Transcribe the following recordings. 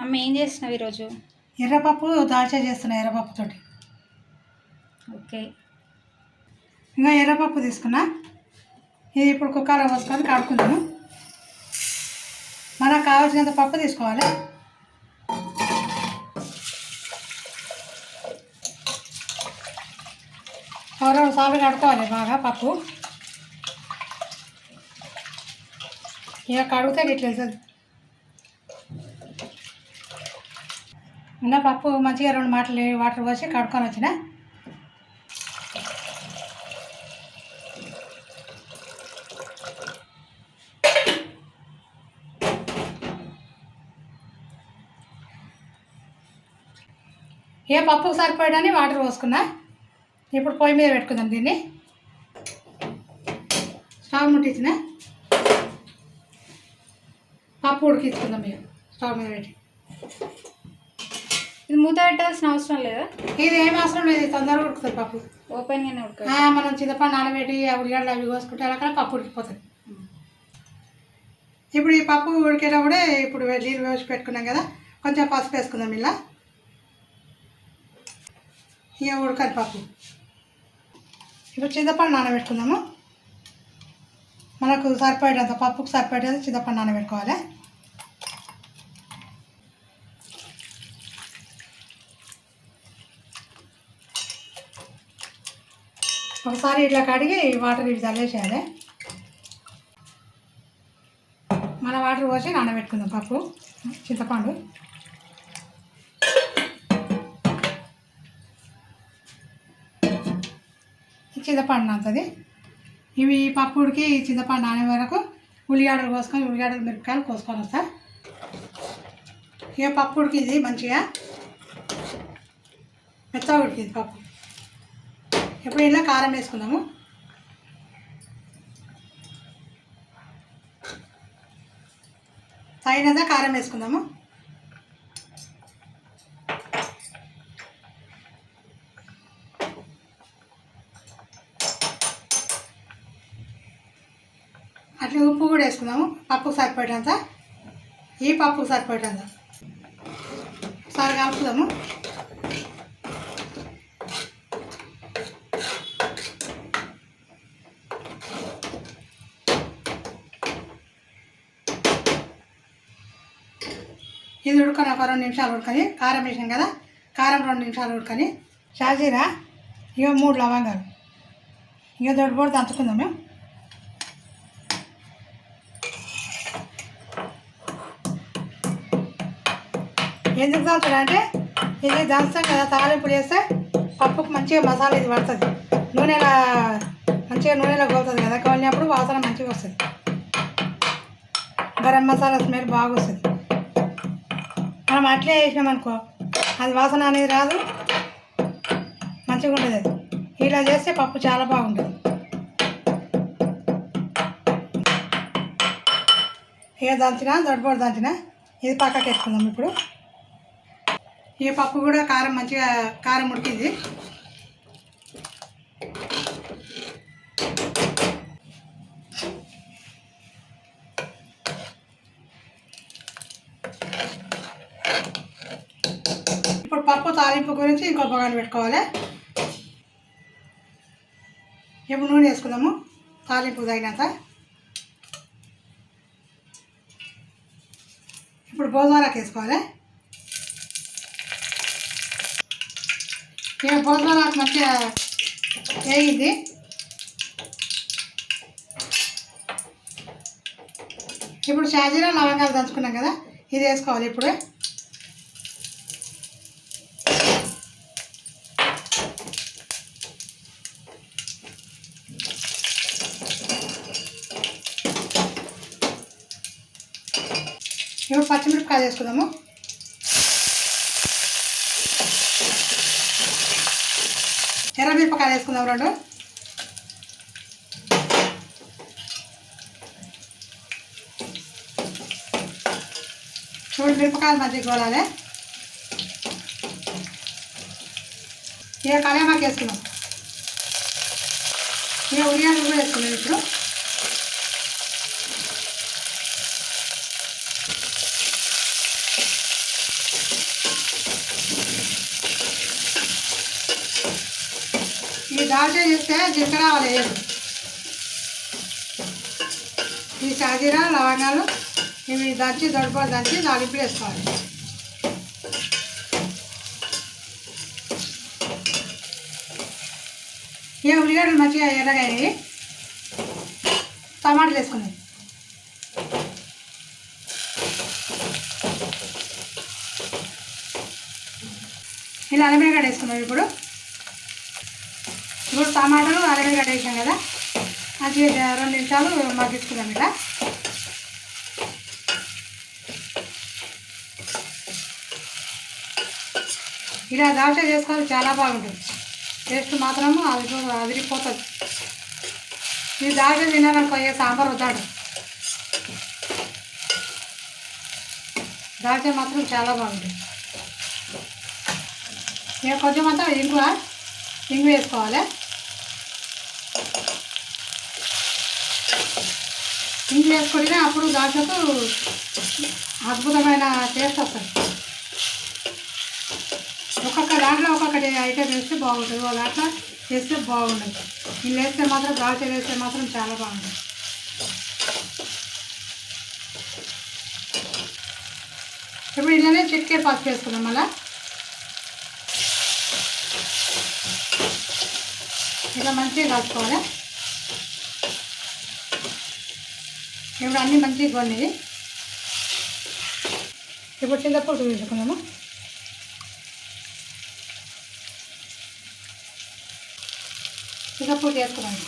Mummy ఏం చేసినావు ఈరోజు? ఎర్రపప్పు దాల్చా చేస్తున్నా ఎర్రపప్పుతోటి ఓకే. ఇంకా ఎర్రపప్పు తీసుకున్నా. ఇది ఇప్పుడు కుక్కర్లో పోసుకొని కడుక్కుందాము. మనకు కావాల్సినంత పప్పు తీసుకోవాలి. రెండు సార్లు కడుక్కోవాలి బాగా పప్పు. ఇక కడిగితే ఇట్లా వెళ్తుంది పప్పు మంచిగా రెండు మాటలు వాటర్ పోసి కడుక్కొని వచ్చిన. ఏ పప్పుకు సరిపోయాడని వాటర్ పోసుకున్నా? ఇప్పుడు పొయ్యి మీద పెట్టుకుందాం దీన్ని. స్టవ్ ముట్టించిన? పప్పు ఉడికించుకుందాం మేము స్టవ్ మీద పెట్టి. మూత పెట్టాల్సిన అవసరం లేదా? ఇది ఏం అవసరం లేదు తొందరగా ఉడుకుతుంది పప్పు. ఓపెన్గానే ఉడక ఆ, మనం చింతపండు నానబెట్టి ఉల్లిగడ్డలు అవి కోసుకుంటే అలా పప్పు ఉడికిపోతుంది. ఇప్పుడు ఈ పప్పు ఉడికేటప్పుడే ఇప్పుడు నీళ్ళు వేసి పెట్టుకున్నాం కదా కొంచెం పసుపు వేసుకుందాం ఇలా. ఇక ఉడకని పప్పు. ఇప్పుడు చింతపండు నానబెట్టుకుందాము. మనకు సరిపోయేటంత పప్పుకు సరిపోయేటంత చింతపండు నానబెట్టుకోవాలి. ఒకసారి ఇట్లా కడిగి వాటర్ ఇవి చల్లేసేయాలి. మన వాటర్ పోసి నానబెట్టుకుందాం పప్పు చింతపండు. చింతపండు అంతది ఇవి పప్పుడికి ఉడికి చింతపండు నానే వరకు ఉల్లిగడ్డలు కోసుకొని ఉల్లిగడ్డలు మిరపకాయలు కోసుకొని వస్తా. ఇక పప్పు ఉడికింది మంచిగా. మెత్తగా ఉడికింది పప్పు. ఇప్పుడు ఇలా కారం వేసుకుందాము. తగినంత కారం వేసుకుందాము. అట్లా ఉప్పు కూడా వేసుకుందాము. పప్పుకు సరిపడేంత ఈ పప్పుకు సరిపడేంత సరిగా కలుపుదాము. ఇది ఉడకని ఒక రెండు నిమిషాలు ఉడకని. కారం వేసాం కదా కారం రెండు నిమిషాలు ఉడకని. షాజీరా ఇక మూడు లవంగాలు. ఇక దొడ్డు పొడి దంచుకుందాం మేము. ఎందుకు దంచడం అంటే ఇది దంచుతాం కదా తాలింపులు వేస్తే పప్పుకు మంచిగా మసాలా ఇది పడుతుంది. నూనెలా మంచిగా నూనెలో కోలుతుంది కదా కలినప్పుడు వాసన మంచిగా వస్తుంది. గరం మసాలా స్మెల్ బాగా వస్తుంది. మనం అట్లే వేసినాం అనుకో అది వాసన అనేది రాదు. మంచిగా ఉంటుంది అది. ఇలా చేస్తే పప్పు చాలా బాగుంటుంది. ఇక దంచినా దొడ్డపొడి దంచినా ఇది పక్కకి వేసుకుందాం ఇప్పుడు. ఈ పప్పు కూడా కారం మంచిగా కారం ఉడికింది ఇప్పుడు పప్పు తాలింపు గురించి ఇంకో బగాలు పెట్టుకోవాలి. ఇప్పుడు నూనె వేసుకుందాము. తాలింపు తగినంత. ఇప్పుడు భోజనాలకు వేసుకోవాలి. ఇక భోజనాలకు మంచిగా వేగింది. ఇప్పుడు షాజీరా లవంగాలు దంచుకున్నాం కదా ఇది వేసుకోవాలి ఇప్పుడు. ఇప్పుడు చేసుకుందాము. ఎర్ర ఎర్రమిరపకాయలు వేసుకుందాం రెండు. చూడు మిరపకాయలు మధ్య గోలాలి ఇక కళ్యామాకు వేసుకున్నాం ఇక ఉల్లిగడ్డలు కూడా వేసుకున్నాం ఇప్పుడు. దాల్చా చేస్తే జీలకర్ర ఆవాలు వేయదు ఈ షాజీరా లవంగాలు ఇవి దంచి దొడపలు దంచి తాలింపులు వేసుకోవాలి. ఈ ఉల్లిగడ్డలు మంచిగా ఎర్రగా అయ్యాయి టమాటాలు వేసుకున్నాయి. ఇలా అలమిరగడ్డ వేసుకున్నాం ఇప్పుడు. మూడు టమాటాలు అలమిరగడ్డ కట్టేసాం కదా. అది రెండు నిమిషాలు మగ్గించుకున్నాం ఇట్లా ఇలా దాల్చా చేసుకోవాలి చాలా బాగుంటుంది. టేస్ట్ మాత్రము అది అదిరిపోతుంది. ఈ దాల్చా తినాలనుకో ఏ సాంబార్ వద్దాడు దాల్చా మాత్రం చాలా బాగుంటుంది. ఇక కొంచెం అంతా ఇంగు ఇంగు వేసుకోవాలి. ఇంట్లో వేసుకుంటే అప్పుడు దాల్చకు అద్భుతమైన టేస్ట్ వస్తుంది. ఒక్కొక్క దాంట్లో ఒక్కొక్కటి ఐటమ్ వేస్తే బాగుంటుంది. ఒక దాంట్లో వేస్తే బాగుండదు. వీళ్ళు వేస్తే మాత్రం దాచ వేస్తే మాత్రం చాలా బాగుంటుంది. ఇప్పుడు ఇలానే చిట్కే పసుపు వేసుకుందాం మళ్ళా. ఇలా మంచిగా కలుపుకోవాలి. ఇప్పుడు అన్నీ మంచిగా కొన్నాయి ఇప్పుడు చింతపూట వేసుకున్నాము చింతపూట వేసుకున్నాము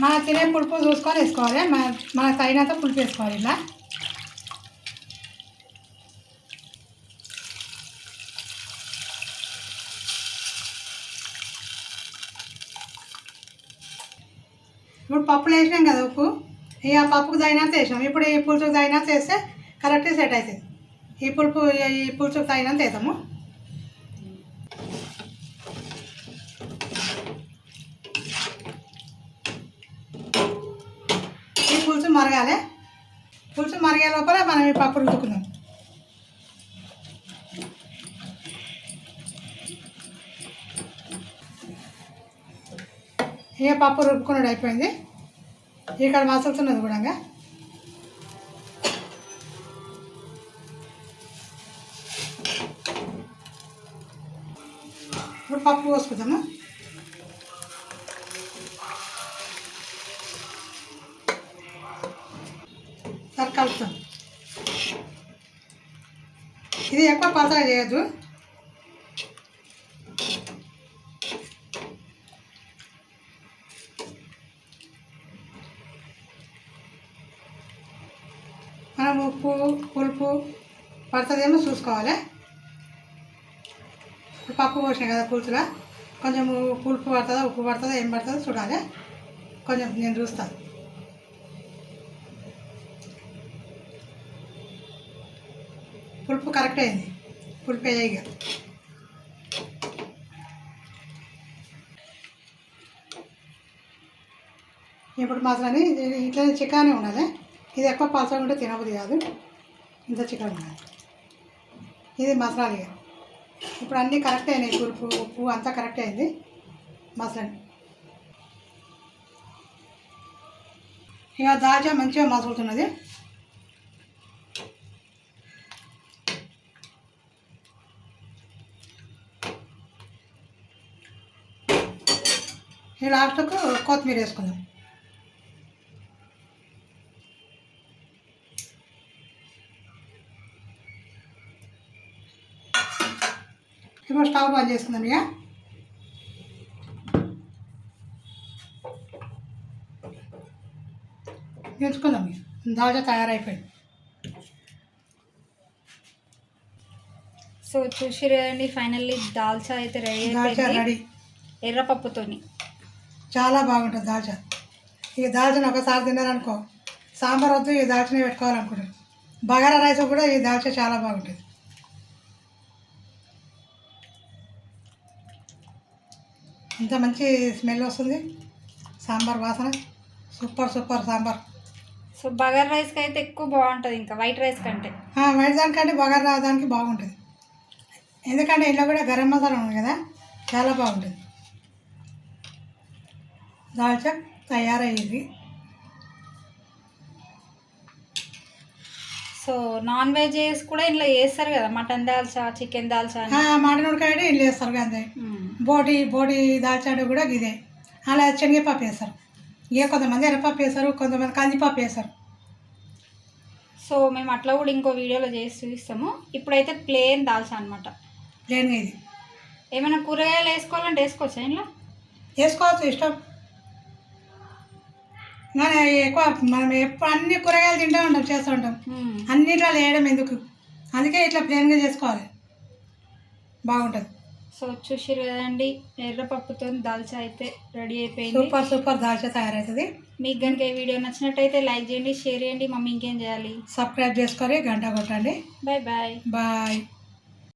మన తినే పులుపు చూసుకొని వేసుకోవాలి. మన మనకు తగినంత పులుపు వేసుకోవాలి ఇలా ఇప్పుడు పప్పులు వేసినాం కదా ఉప్పు ఇక ఆ పప్పుకు తగినంత వేసినాం ఇప్పుడు ఈ పులుసుకు తగినంత వేస్తే కరెక్ట్గా సెట్ అవుతుంది. ఈ పులుపు ఈ పులుసుకు తగినంత వేద్దాము ఈ పులుసు మరగాలి. పులుసు మరిగే లోపల మనం ఈ పప్పు రుద్దుకుందాం. ఇక పప్పు రుబ్బుకున్నాడు అయిపోయింది. ఇక్కడ మసులుతున్నది కూడా ఇప్పుడు పప్పు పోసుకుందాము సరే కలుపుతాం. ఇది ఎక్కువ పలసగా చేయొద్దు మనం ఉప్పు పులుపు పడుతుందేమో చూసుకోవాలి. పప్పు పోసినాయి కదా పులుసులా? కొంచెం పులుపు పడుతుందా ఉప్పు పడుతుందా ఏం పడుతుందో చూడాలి. కొంచెం నేను చూస్తాను పులుపు కరెక్ట్ అయింది. పులుపు వేయగ ఇప్పుడు మసాలాని ఇట్లా చికెనే ఉండాలి. ఇది ఎక్కువ పలసగా ఉంటే తినబుద్ది కాదు. ఇంత చికెన్ ఉండాలి. ఇది మసాలా ఇక. ఇప్పుడు అన్నీ కరెక్ట్ అయినాయి. పులుపు ఉప్పు అంతా కరెక్ట్ అయింది. మసాలా ఇక దాల్చా మంచిగా మసులుతున్నది. ఈ లాస్ట్కు కొత్తిమీర వేసుకుందాం. ఇప్పుడు స్టవ్ బంద్ చేసుకుందాం ఇక ఎంచుకుందాం ఇక దాల్చా తయారైపోయింది. సో చూసిరండి ఫైనల్లీ దాల్చా అయితే రెడీ దాల్చా రెడీ ఎర్రపప్పుతోని చాలా బాగుంటుంది దాల్చా. ఇక దాల్చిన ఒకసారి తిన్నారనుకో సాంబార్ వద్దు ఈ దాల్చనే పెట్టుకోవాలనుకుంటారు బగారా రైస్ కూడా ఈ దాల్చా చాలా బాగుంటుంది. ఇంత మంచి స్మెల్ వస్తుంది. సాంబార్ వాసన. Super super sambar. సో బగర్ రైస్కి అయితే ఎక్కువ బాగుంటుంది ఇంకా వైట్ రైస్ కంటే. వైట్ దానికంటే బగారు రావడానికి బాగుంటుంది. ఎందుకంటే ఇంట్లో కూడా గరం మసాలా ఉంది కదా చాలా బాగుంటుంది. దాల్చా తయారయ్యేది. సో నాన్ వెజ్ కూడా ఇంట్లో చేస్తారు కదా mutton dalcha chicken dalcha. Mutton ఉడకాయ ఇల్లు వేస్తారు అంతే. బోటి బోటి దాల్చాడు కూడా ఇదే. అలా శనగపప్పు వేస్తారు. ఇక కొంతమంది ఎర్రపప్పు వేస్తారు కొంతమంది కందిపప్పు వేస్తారు. సో మేము అట్లా కూడా ఇంకో వీడియోలో చేసి చూపిస్తాము. ఇప్పుడైతే ప్లేన్ దాల్చా అనమాట ప్లేన్గా ఇది. ఏమైనా కూరగాయలు వేసుకోవాలంటే వేసుకోవచ్చా ఇంట్లో? వేసుకోవచ్చు ఇష్టం. కానీ ఎక్కువ మనం ఎప్పుడు అన్ని కూరగాయలు తింటూ ఉంటాం చేస్తూ ఉంటాం. అన్నిట్లో వేయడం ఎందుకు? అందుకే ఇట్లా ప్లేన్గా చేసుకోవాలి. బాగుంటుంది. సో చూసిరు కదండి ఎర్రపప్పుతో దాల్చా అయితే రెడీ అయిపోయింది. సూపర్ సూపర్ దాల్చా తయారవుతుంది. మీకు కనుక ఈ వీడియో నచ్చినట్టయితే లైక్ చేయండి షేర్ చేయండి మమ్మీ ఇంకేం చేయాలి? సబ్స్క్రైబ్ చేసుకొని గంట కొట్టండి. Bye bye. బాయ్.